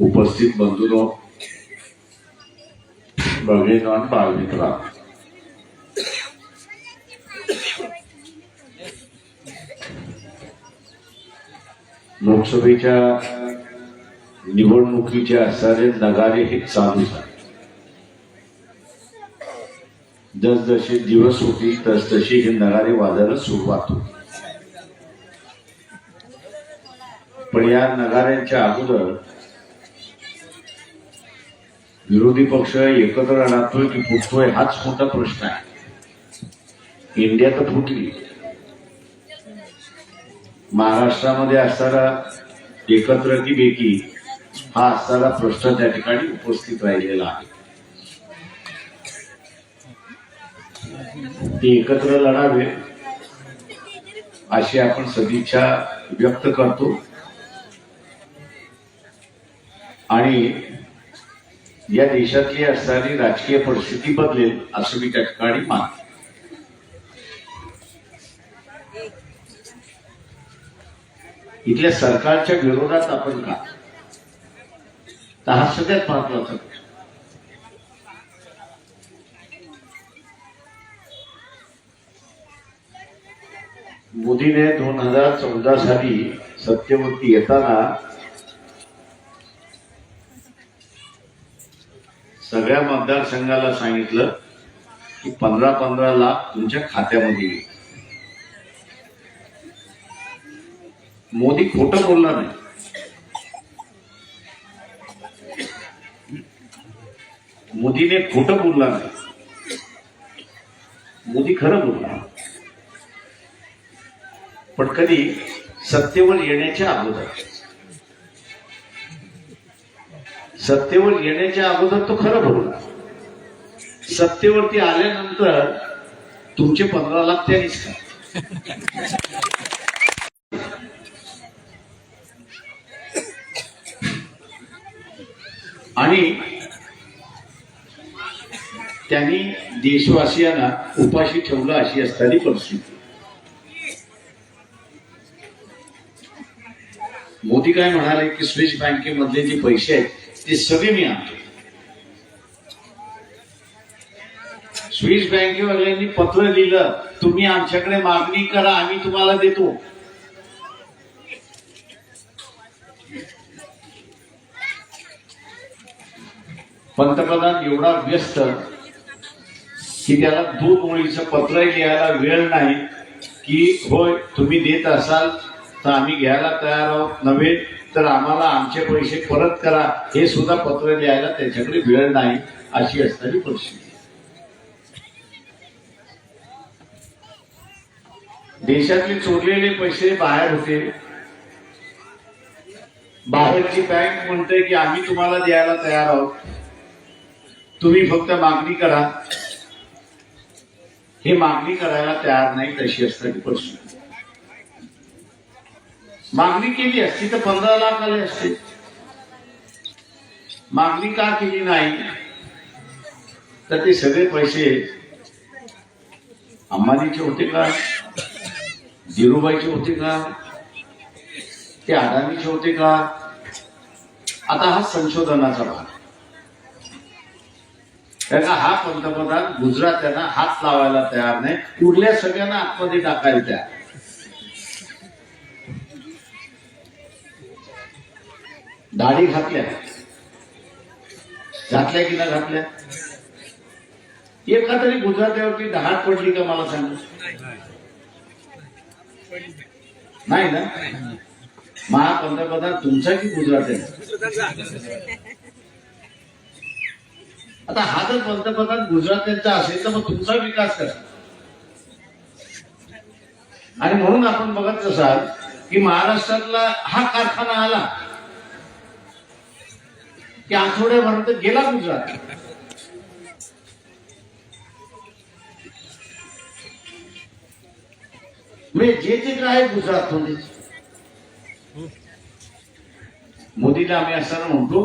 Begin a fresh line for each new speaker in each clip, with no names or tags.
उपस्थित बंधूनो भगिनो आणि बालमित्रा. लोकसभेच्या निवडणुकीचे असणारे नगारे हे झाले. जस जसजसे दिवस होती तसतशी हे नगारे वाजायला सुरुवात होती पण या नगाऱ्यांच्या अगोदर विरोधी पक्ष एकत्र राहतोय की फुटतोय हाच मोठा प्रश्न आहे. इंडिया तर फुटली. महाराष्ट्रामध्ये असणारा एकत्र की बेकी हा असणारा प्रश्न त्या ठिकाणी उपस्थित राहिलेला आहे. ते एकत्र लढावे अशी आपण सदिच्छा व्यक्त करतो. आणि या देशातली असणारी राजकीय परिस्थिती बदलेल असं मी त्या ठिकाणी मानतो. इथल्या सरकारच्या विरोधात आपण का? तर हा सगळ्यात महत्त्वाचा प्रश्न मोदीने दोन हजार चौदा साली सत्तेवरती येताना सगळ्या मतदारसंघाला सांगितलं की पंधरा पंधरा लाख तुमच्या खात्यामध्ये येईल. मोदी खोटं बोलला नाही. मोदीने खोटं बोलला नाही. मोदी खरं बोलला पण कधी सत्तेवर येण्याच्या अगोदर सत्तेवर येण्याच्या अगोदर तो खरं बोलला. सत्तेवरती आल्यानंतर तुमचे पंधरा लाख त्यांनीच का आणि त्यांनी देशवासियांना उपाशी ठेवलं अशी असताना परिस्थिती. मोदी काय म्हणाले की स्विस बँकेमधले जे पैसे आहेत ते सगळी मी आणतो स्विस बँकेवाल्यांनी पत्र लिहिलं तुम्ही आमच्याकडे मागणी करा आम्ही तुम्हाला देतो. पंतप्रधान एवढा व्यस्त की त्याला दोन ओळीचं पत्र लिहायला वेळ नाही की होय तुम्ही देत असाल तर आम्ही घ्यायला तयार आहोत. नव्हे तर आम्हाला आमचे पैसे परत करा. हे सुद्धा पत्र लिहायला त्यांच्याकडे वेळ नाही अशी असणारी परिस्थिती. देशातले चोरलेले पैसे बाहेर होते. बाहेरची बँक म्हणते की आम्ही तुम्हाला द्यायला तयार आहोत. तुम्ही फक्त मागणी करा. हे मागणी करायला तयार नाही तशी असणारी परिस्थिती. मागणी केली असती तर पंधरा लाख आले असते. मागणी का केली नाही? तर ते सगळे पैसे अंबानीचे होते का? धीरूबाईचे होते का? ते अडाणीचे होते का? आता हा संशोधनाचा भाग. त्यांना हा पंतप्रधान गुजरात त्यांना हात लावायला तयार नाही. उरल्या सगळ्यांना आतमध्ये टाकायला तयार दाढी घातल्या. घातल्या की ना घातल्या? एका तरी गुजरात्यावरती दहाड पडली का मला सांग? नाही ना? महापंतप्रधान तुमचा की गुजरात आहे आता हा जर पंतप्रधान गुजरात्यांचा असेल तर मग तुमचा विकास कर. आणि म्हणून आपण बघत असाल की महाराष्ट्रातला हा कारखाना आला. की तर गेला गुजरात. म्हणजे जे जे काय आहे गुजरातमध्ये मोदीला आम्ही असताना म्हणतो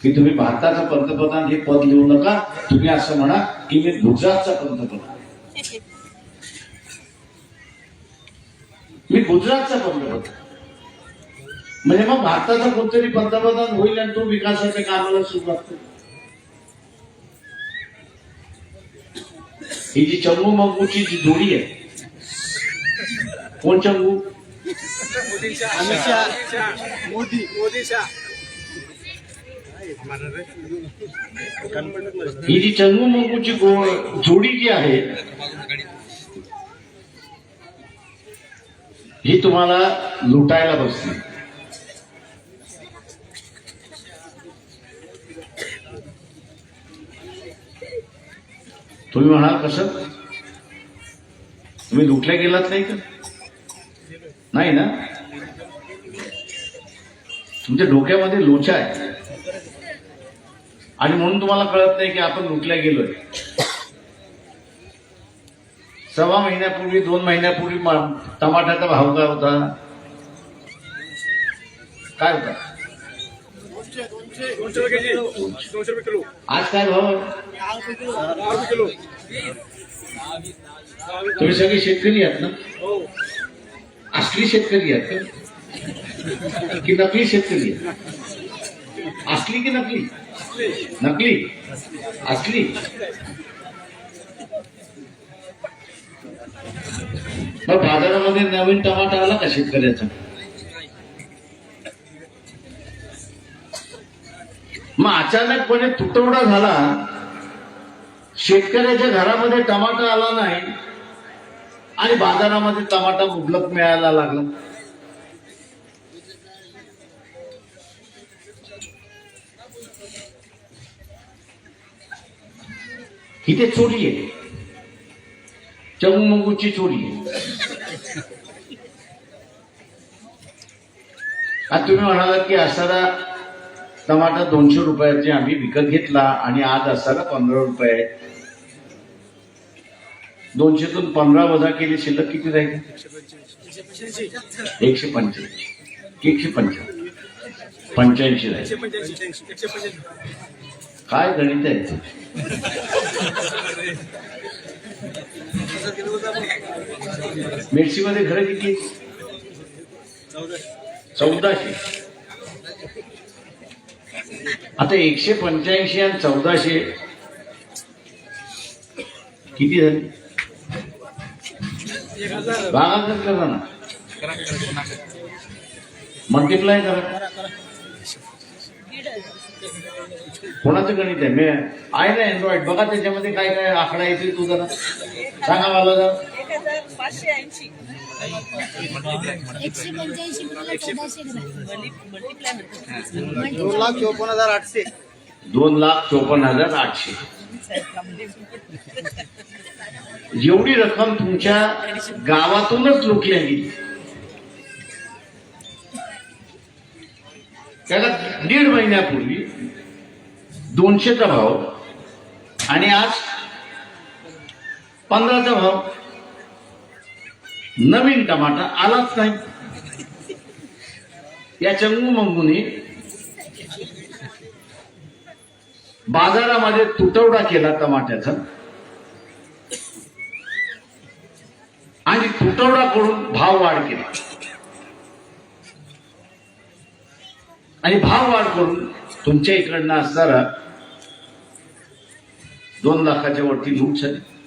की तुम्ही भारताचा पंतप्रधान हे पद लिहू नका तुम्ही असं म्हणा की मी गुजरातचा पंतप्रधान. मी गुजरातचा पंतप्रधान. म्हणजे मग भारताचा कोणतरी पंतप्रधान होईल आणि तो विकासाच्या कामाला सुरुवात करेल. ही जी चंगू मंगूची जी जोडी आहे कोण चंगू?
मोदी
ही जी चंगू मंगूची जोडी जी आहे ही तुम्हाला लुटायला बसली. तुम्ही म्हणाल कसं? तुम्ही लुटल्या गेलात नाही का? नाही ना? तुमच्या डोक्यामध्ये लोचा आहे. आणि म्हणून तुम्हाला कळत नाही की आपण लुटल्या गेलोय. सव्वा महिन्यापूर्वी दोन महिन्यापूर्वी टमाट्याचा भाव काय होता? काय होता?
दोनशे रुपये केजी दोनशे रुपये किलो
आज काय भाव
दहा रुपये किलो
तुम्ही सगळे शेतकरी आहात ना?
हो
असली शेतकरी आहात का? की नकली शेतकरी आहेत? असली की नकली? नकली? असली? मग बाजारामध्ये नवीन टमाटा आला का शेतकऱ्याचा? मग अचानकपणे तुटवडा झाला. शेतकऱ्याच्या घरामध्ये टमाटा आला नाही आणि बाजारामध्ये टमाटा मुबलक मिळायला लागला. इथे चोरी आहे. चमूमंगूची चोरी आहे. आता तुम्ही म्हणालात की असारा टमाटर दोनशे रुपयाचे आम्ही विकत घेतला आणि आज असारा पंधरा रुपये. दोनशेतून पंधरा वजा केली शिल्लक किती राहील? एकशे पंच्याऐंशी. एकशे पंच्याऐंशी. पंच्याऐंशी राहील. काय गणित आहे? मिरची मिरचीमध्ये घरं किती? चौदाशे. आता एकशे पंच्याऐंशी आणि चौदाशे किती झाले?
एक
भागाकार करा ना. मल्टिप्लाय करा. कोणाचं गणित आहे? मी आहे ना अँड्रॉइड बघा त्याच्यामध्ये काय काय आकडा येतील तू जरा. सांगा मला जरा.
एकशे पंच्याऐंशी
दोन लाख चोपन्न हजार आठशे.
दोन लाख चोपन्न हजार आठशे. एवढी रक्कम तुमच्या गावातूनच लुटल्या गेली. त्याला दीड महिन्यापूर्वी दोनशेचा भाव आणि आज पंधराचा भाव नवीन टमाटा आलाच नाही. या चंगू मंगूने बाजारामध्ये तुटवडा केला टमाट्याचा. आणि तुटवडा करून भाव वाढ केला. आणि भाव वाढ करून तुमच्या इकडनं असणारा दोन लाखाच्या वरती लूट झाली.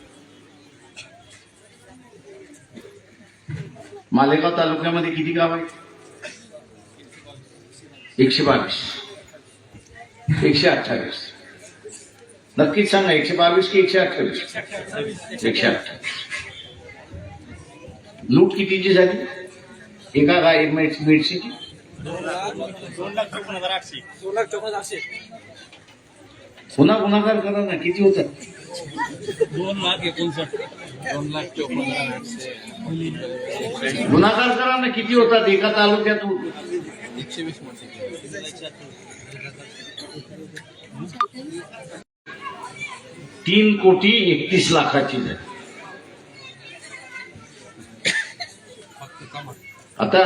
मालेगाव तालुक्यामध्ये किती गाव आहेत? एकशे बावीस. एकशे अठ्ठावीस. नक्कीच सांगा, एकशे बावीस की एकशे अठ्ठावीस? एकशे अठ्ठावीस. लूट कितीची झाली? एका गाय मिरची- मिरचीची? पुन्हा गुन्हागार करा ना, किती होतात?
दोन लाख एकोणसाठ.
गुन्हागार करा ना किती होतात? एका तालुक्यात
एकशे वीस
तीन कोटी एकतीस लाखाची आता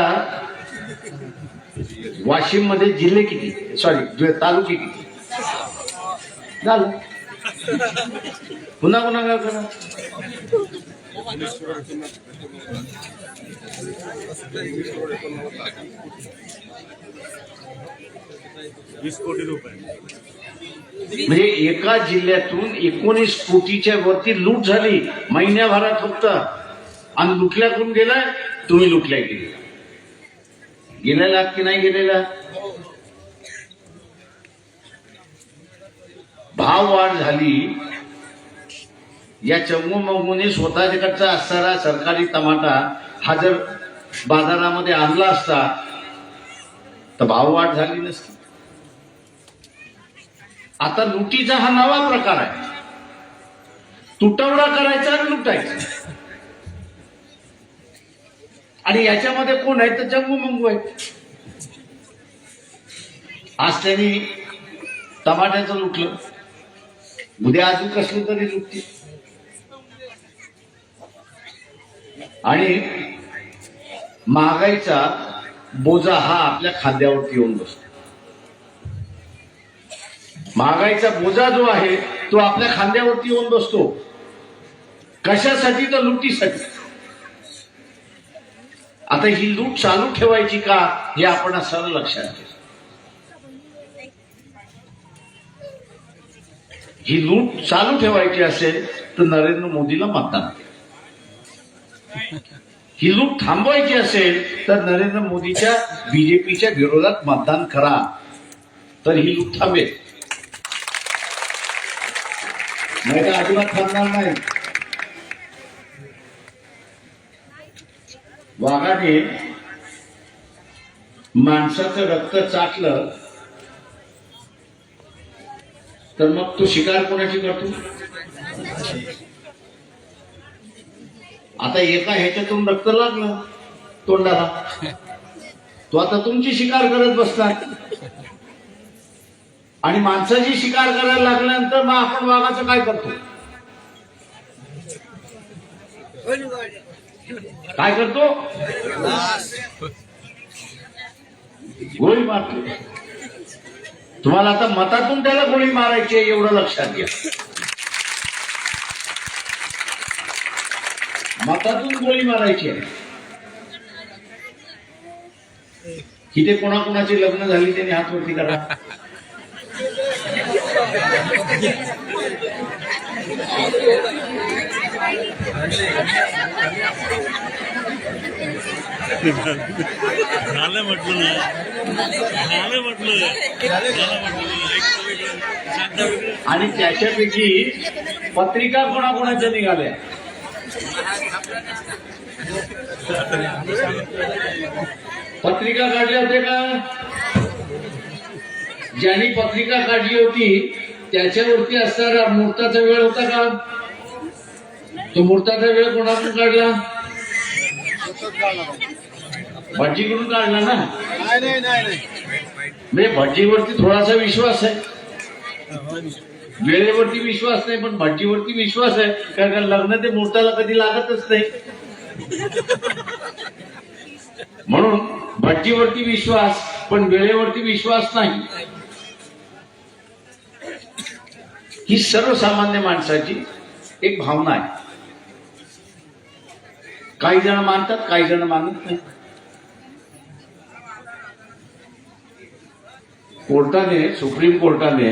वाशिममध्ये जिल्हे किती? सॉरी तालुके किती? झालं. पुन्हा गुन्हागार करा?
वीस कोटी रुपये.
म्हणजे एका जिल्ह्यातून एकोणीस कोटीच्या वरती लूट झाली. महिन्याभरात फक्त. आणि लुटल्या कोण गेलाय तुम्ही लुटल्या गेले. गेलेला की नाही गेलेला? भाव वाढ झाली या चमू स्वतः स्वतःच्याकडचा असणारा सरकारी टमाटा हा जर बाजारामध्ये आणला असता तर भाव वाढ झाली नसती. आता लुटीचा हा नवा प्रकार आहे. तुटवडा करायचा आणि लुटायचा. आणि याच्यामध्ये कोण आहे तर चंगू मंगू आहे आज त्यांनी टमाट्याचं लुटलं. उद्या अजून कसली तरी लुटतील आणि महागाईचा बोजा हा आपल्या खांद्यावरती येऊन बसतो. महागाईचा बोजा जो आहे तो आपल्या खांद्यावरती येऊन बसतो. कशासाठी तर लुटीसाठी. आता ही लूट चालू ठेवायची का हे आपण असं लक्षात घ्या ही लूट चालू ठेवायची असेल तर नरेंद्र मोदीला मतदान. ही लूट थांबवायची असेल तर नरेंद्र मोदीच्या बीजेपीच्या विरोधात मतदान करा. तर ही लूट थांबेल. नाही तर अजिबात थांबणार नाही. वाघाने माणसाचं रक्त चाटलं तर मग तो शिकार कोणाची करतो? आता एका ह्याच्यातून रक्त लागलं तोंडाला. तो आता तुमची शिकार करत बसतात आणि माणसाची शिकार करायला लागल्यानंतर मग आपण वाघाचं काय करतो? काय करतो? गोळी मारतो. तुम्हाला आता मतातून त्याला गोळी मारायची आहे एवढं लक्षात घ्या. मतातून गोळी मारायची आहे. इथे कोणाकोणाची लग्न झाली त्यांनी हात वरती करा
झालं म्हटलं ना झालं म्हटलं. झालं म्हटलं
आणि त्याच्यापैकी पत्रिका कोणाकोणाच्या निघाल्या? पत्रिका काढल्या होत्या का? ज्यांनी पत्रिका काढली होती त्याच्यावरती असणारा मुहूर्ताचा वेळ होता का? तो मुहूर्ताचा वेळ कोणाकडून काढला? भटजीकडून काढला ना? म्हणजे भटजीवरती थोडासा विश्वास आहे. वेळेवरती विश्वास नाही पण भटजीवरती विश्वास आहे. कारण का लग्न ते मुहूर्ताला कधी लागतच नाही. म्हणून भटजीवरती विश्वास पण वेळेवरती विश्वास नाही. ही सर्वसामान्य माणसाची एक भावना आहे. काही जण मानतात काही जण मानत नाही. कोर्टाने सुप्रीम कोर्टाने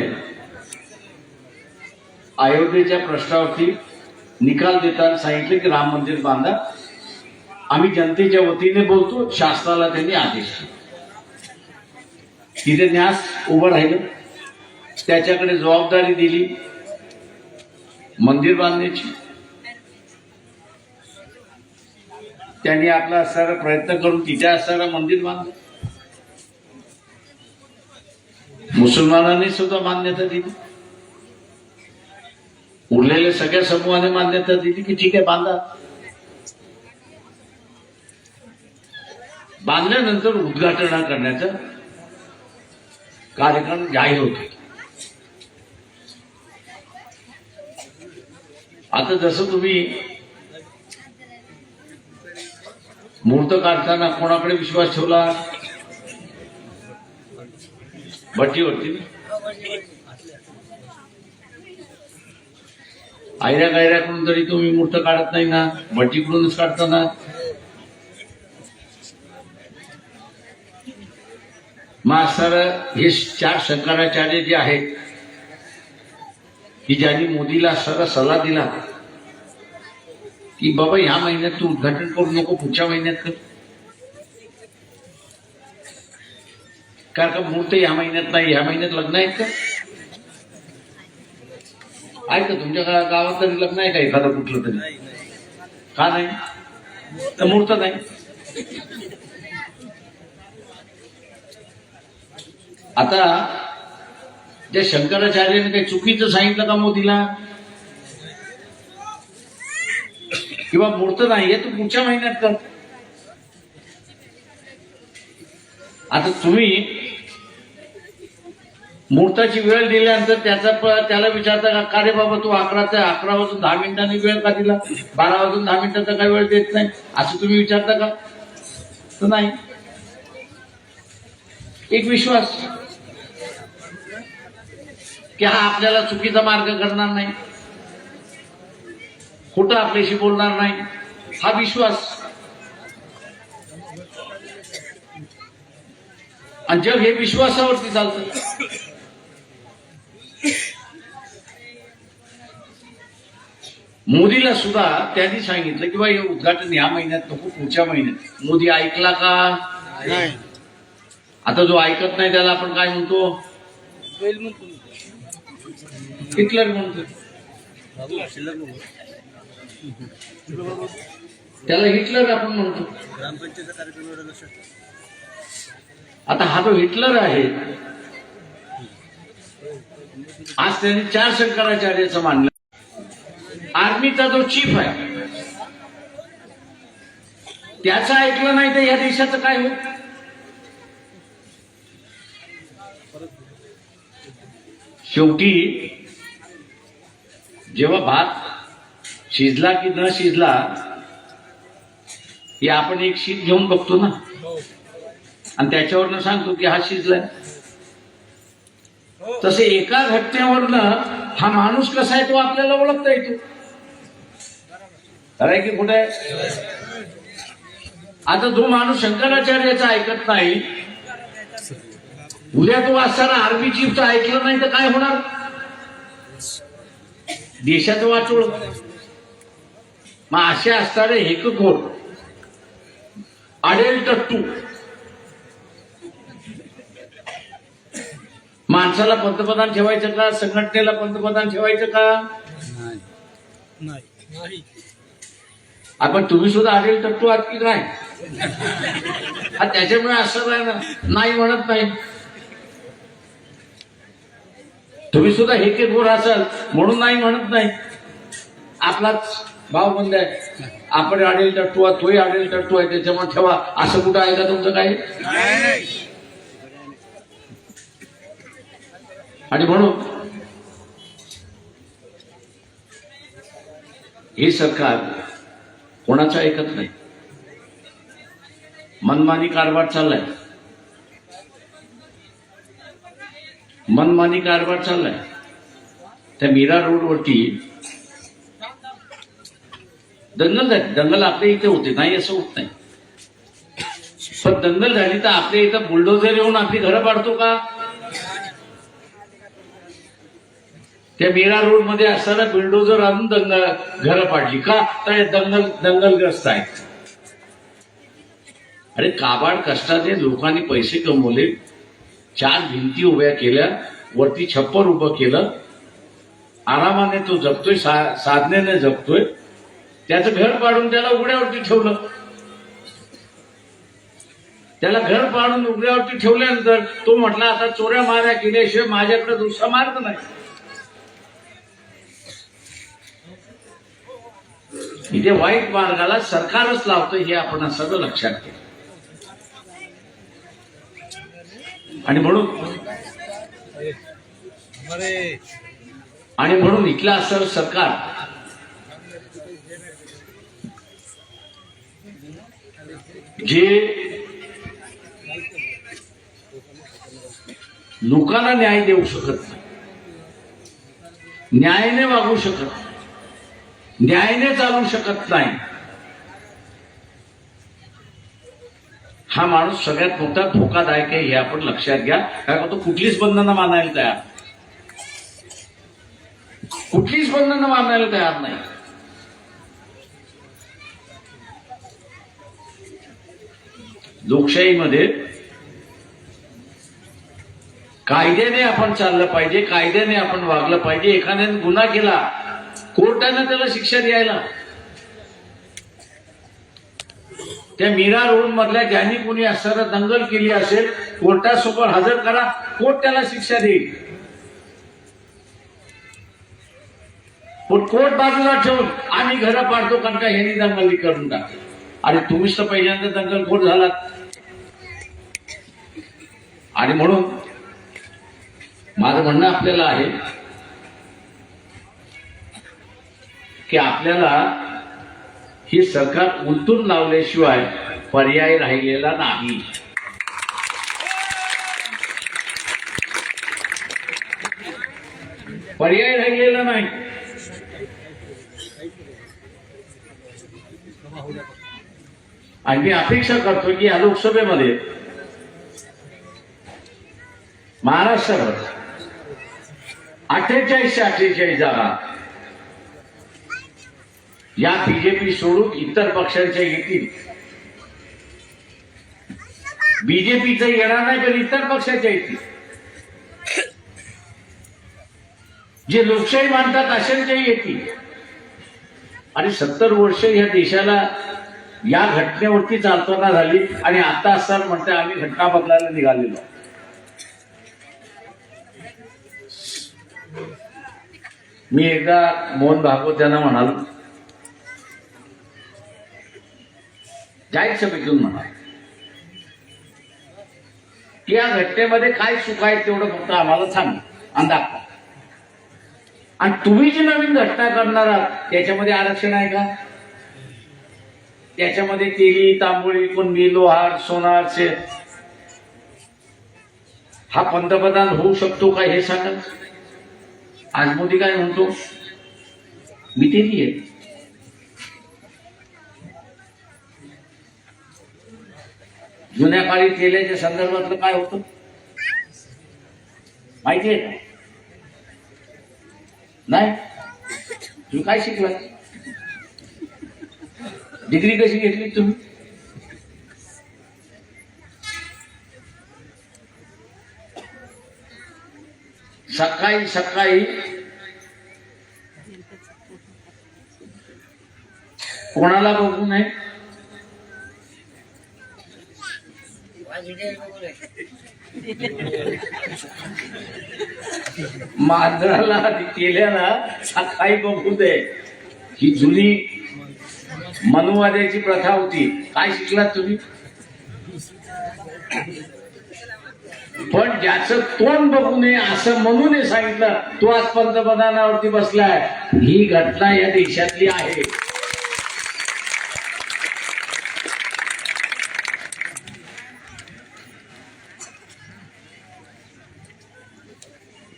अयोध्येच्या प्रश्नावरती निकाल देताना सांगितले की राम मंदिर बांधा. आम्ही जनतेच्या वतीने बोलतो शासनाला त्यांनी आदेश तिथे न्यास उभं राहिलं. त्याच्याकडे जबाबदारी दिली मंदिर बांधण्याची. त्यांनी आपला असणारा प्रयत्न करून तिथे असणारा मंदिर बांधलं. मुसलमानांनी सुद्धा मान्यता दिली. उरलेल्या सगळ्या समूहाने मान्यता दिली की ठीक आहे बांधा. बांधल्यानंतर उद्घाटन करण्याचा कार्यक्रम जाहीर होतो आता जसं तुम्ही मुहूर्त काढताना कोणाकडे विश्वास ठेवला भट्टी होती आयऱ्या गायऱ्याकडून तरी तुम्ही मूर्त काढत नाही ना? भट्टीकडूनच काढता ना? मास्तर हे चार शंकराचार्य जे आहेत की ज्यांनी मोदीला सगळा सल्ला दिला की बाबा ह्या महिन्यात तू उद्घाटन करू नको पुढच्या महिन्यात कर. कारण का मुहूर्त ह्या महिन्यात नाही ह्या महिन्यात लग्न आहेत का? आहे का तुमच्या गावात तरी लग्न आहे का एखादं कुठलं तरी? का नाही? तर मुहूर्त नाही. आता त्या शंकराचार्याने काही चुकीचं सांगितलं का मोदीला? किंवा मूर्त नाहीये तू पुढच्या महिन्यात कर आता तुम्ही मुहूर्ताची वेळ दिल्यानंतर त्याचा त्याला विचारता का का रे बाबा तू अकरा ते अकरा वाजून दहा मिनिटांनी वेळ का दिला? बारा वाजून दहा मिनिटाचा काय वेळ देत नाही? असं तुम्ही विचारता का? तर नाही. एक विश्वास. की हा आपल्याला चुकीचा मार्ग करणार नाही. खोटं आपल्याशी बोलणार नाही. हा विश्वास. आणि जग हे विश्वासावरती चालतं. मोदीला सुद्धा त्यांनी सांगितलं की बा हे उद्घाटन या महिन्यात नको पुढच्या महिन्यात. मोदी ऐकला का? आता जो ऐकत नाही त्याला आपण काय म्हणतो? हिटलर म्हणतो. त्याला हिटलर आपण म्हणतो. आता हा जो हिटलर आहे. आज त्यांनी चार शंकराचार्याचं मानलं. आर्मीचा जो चीफ आहे त्याचं ऐकलं नाही तर या देशाचं काय होईल? शेवटी जेव्हा भात शिजला की न शिजला हे आपण एक शीत घेऊन बघतो ना. आणि त्याच्यावरनं सांगतो की हा शिजलाय. तसे एका घटनेवरनं हा माणूस कसा आहे तो आपल्याला ओळखता येतो. खरंय की कुठे? आता जो माणूस शंकराचार्याचं ऐकत नाही. उद्या तो असताना आर्मी चीफचं ऐकलं नाही तर काय होणार? देशाचं वाचोळ. मग असे असणारे हेकखोर अडेल टट्टू माणसाला पंतप्रधान ठेवायचं का? संघटनेला पंतप्रधान ठेवायचं का?
नाही.
आपण तुम्ही सुद्धा अडेल टट्टू आत की नाही? हा त्याच्यामुळे असं आहे ना नाही म्हणत नाही. तुम्ही सुद्धा हे के गोर असाल म्हणून नाही म्हणत नाही. आपलाच भाव बंद आहे आपण अडील टट्टू आहे तोही अडेल टट्टू आहे त्याच्यामुळे ठेवा. असं कुठं आहे का तुमचं काही? आणि म्हणून हे सरकार कोणाचं ऐकत नाही. मनमानी कारभार चाललाय. मनमानी कारभार चाललाय. त्या मीरा रोडवरती दंगल झाली. दंगल आपल्या इथे होते. नाही असं होत नाही. पण दंगल झाली तर आपल्या इथं बुलडोझर येऊन आपली घरं पाडतो का? त्या मीरा रोडमध्ये असताना बिल्डोजर आणून दंगल घरं पाडली. का? तर दंगल दंगलग्रस्त आहेत. अरे काबाड कष्टाने लोकांनी पैसे कमवले. चार भिंती उभ्या केल्या वरती छप्पर उभं केलं. आरामाने तो जपतोय सा- साधनेने जपतोय. त्याचं घर पाडून त्याला उघड्यावरती ठेवलं. त्याला घर पाडून उघड्यावरती ठेवल्यानंतर तो म्हटला आता चोऱ्या माऱ्या केल्याशिवाय माझ्याकडे दुसरा मार्ग नाही. इथे वाईट मार्गाला सरकारच लावतं हे आपण सगळं लक्षात घ्या. आणि म्हणून आणि म्हणून इथलं असं सरकार जे लोकांना न्याय देऊ शकत नाही न्यायाने वागू शकत नाही न्यायाने चालू शकत नाही. हा माणूस सगळ्यात मोठा धोकादायक आहे हे आपण लक्षात घ्या. कारण तो कुठलीच बंधनं मानायला तयार कुठलीच बंधनं मानायला तयार नाही. लोकशाहीमध्ये कायद्याने आपण चाललं पाहिजे कायद्याने आपण वागलं पाहिजे. एखाद्याने गुन्हा केला कोर्टानं त्याला शिक्षा द्यायला. त्या मीरा रोड मधल्या ज्यांनी कोणी असताना दंगल केली असेल कोर्टासमोर हजर करा कोर्ट त्याला शिक्षा देईल. पण कोर्ट बाजूला ठेवून आम्ही घरं पाडतो कारण का ह्यांनी दंगली करून टाकली. अरे तुम्हीच तर पहिल्यांदा दंगल कोर्ट झालात. आणि म्हणून माझं म्हणणं आपल्याला आहे की आपल्याला हे सरकार उलटून लावल्याशिवाय पर्याय राहिलेला नाही. पर्याय राहिलेला नाही. आणि मी अपेक्षा करतो की या लोकसभेमध्ये महाराष्ट्रात अठ्ठेचाळीसशे अठ्ठेचाळीस जागा या बीजेपी सोडून इतर पक्षांच्या येतील. बीजेपीचं येणार नाही पण इतर पक्षाच्या येतील. जे लोकशाही मानतात अशांच्याही येतील. आणि सत्तर वर्ष या देशाला या घटनेवरती चालताना झाली आणि आता असताना म्हणते आम्ही घटना बदलायला निघालेलो. मी एकदा मोहन भागवत यांना म्हणालो जाहीर सभेतून म्हणा की या घटनेमध्ये काय सुख आहे तेवढं फक्त आम्हाला सांग आणि दाखवा. आणि तुम्ही जी नवीन घटना करणार आहात त्याच्यामध्ये आरक्षण आहे का? त्याच्यामध्ये तेली तांबोळी कुणबी लोहार सोनार शेत. हा पंतप्रधान होऊ शकतो का हे सांगा. आज मोदी काय म्हणतो? मी तेली आहे. जुन्या काळी तेलाच्या संदर्भातलं काय होतं? माहिती आहे का? नाही? तुम्ही काय शिकला डिग्री कशी घेतली तुम्ही? सकाळी सकाळी कोणाला बघू नये? मांजराला केल्याला सकाळी बघू दे. ही जुनी मनुवाद्याची प्रथा होती. काय शिकलात तुम्ही? पण ज्याचं तोंड बघू नये असं म्हणून सांगितलं तो आज पंतप्रधानावरती बसलाय. ही घटना या देशातली आहे.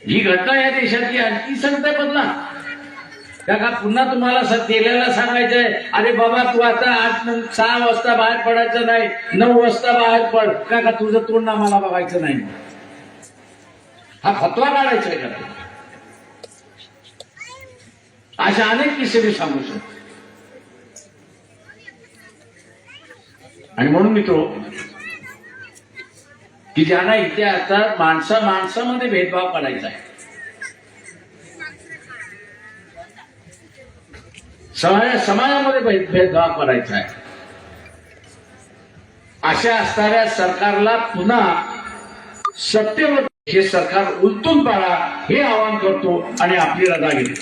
ही घटना या देशातली आणखी सांगताय बदला. त्या का पुन्हा तुम्हाला केलेला सांगायचंय अरे बाबा तू आता आठ सहा वाजता बाहेर पडायचं नाही नऊ वाजता बाहेर पड. का का तुझं तोंड आम्हाला बघायचं नाही. हा फतवा काढायचा आहे का अशा अनेक किस्से मी सांगू शकतो. आणि म्हणून मित्रो की ज्यांना इथे आता माणसा माणसामध्ये भेदभाव करायचा आहे. समाजा समाजामध्ये भेदभाव करायचा आहे. अशा असणाऱ्या सरकारला पुन्हा सत्तेवर हे सरकार उलटून पाडा हे आवाहन करतो आणि आपली रजा घेतो.